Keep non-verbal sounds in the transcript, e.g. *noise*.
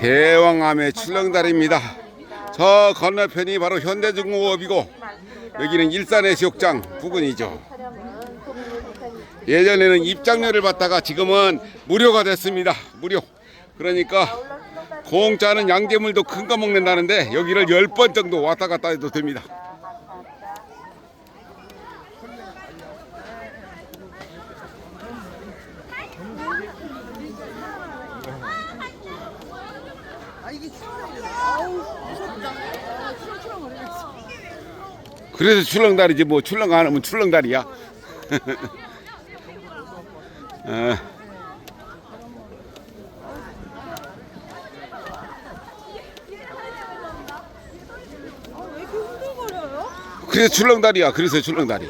대왕암의 출렁다리입니다. 저 건너편이 바로 현대중공업이고 여기는 부근이죠. 통행에 불편이 있으니 예전에는 입장료를 받다가 지금은 무료가 됐습니다. 무료. 그러니까 공짜는 양재물도 큰 거 먹는다는데 여기를 10번 정도 왔다 갔다 해도 됩니다. 그래서 출렁다리지 뭐 출렁 안 하면 출렁다리야. *laughs* 어. 그래서 출렁다리야. 그래서 출렁다리.